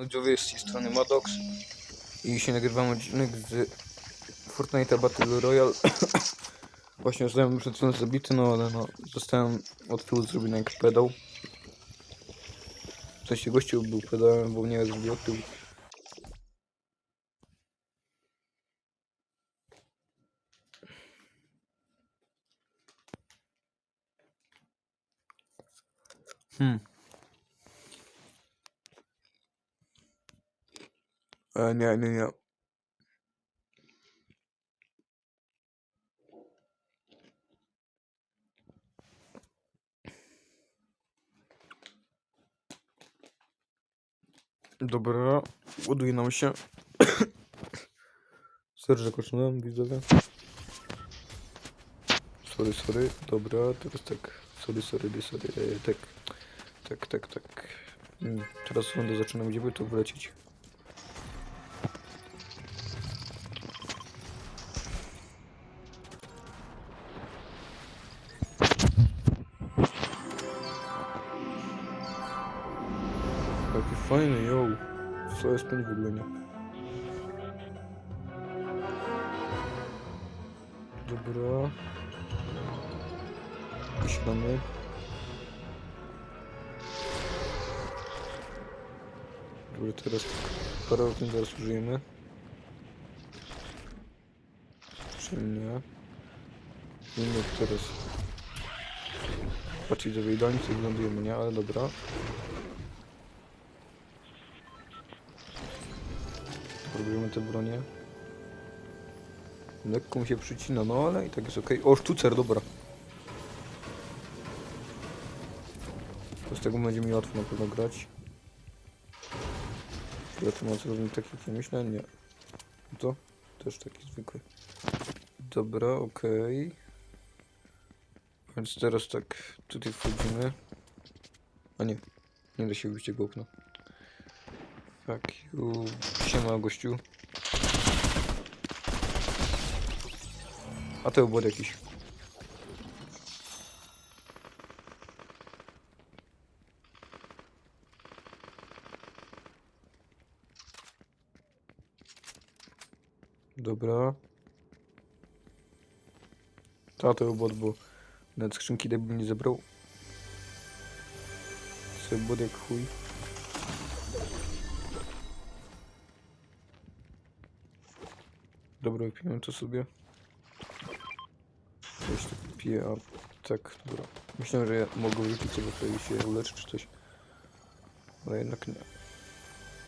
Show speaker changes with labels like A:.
A: Widzowie, z tej strony Madox i się nagrywam odcinek z Fortnite'a Battle Royale. Właśnie zostałem przed chwilą zabity, no ale no, zostałem od tyłu zrobiony jak pedał. W sensie gościu był pedałem, bo mnie zrobił od tyłu. Hmm. E, nie, nie, nie. Dobra, ładuje nam się. Że koszulem, widzowie. Sorry, sorry. Dobra, teraz tak. Sorry, sorry, sorry. E, tak, tak, tak, tak. Mm, Teraz rundę zaczynam, gdzie by wlecieć. Jaki fajny, yo. Co jest pędź w ogóle nie? Dobra. Siadamy. Dobra, teraz parę okien zaraz użyjemy. Czy nie? Teraz. Patrzcie, że idealnie sobie wyglądujemy, nie? Ale dobra. Próbujemy te bronie. Lekko mi się przycina, no ale i tak jest ok. O, sztucer, dobra. To z tego będzie mi łatwo na pewno grać. Ja tu mam zrobić taki jak ja myślę? Nie. To? Też taki zwykły. Dobra, okej. Więc teraz tak, tutaj wchodzimy. A nie, nie da się wyjść tego okna. Fuck you. Siema gościu. A to obład jakiś. Dobra. A to obład, bo nawet skrzynki bym nie zebrał. Sobie obład jak chuj. Dobra, wypijemy to sobie. Jeszcze piję, a tak, dobra. Myślałem, że ja mogę wypić sobie tutaj się uleczyć czy coś. Ale jednak nie.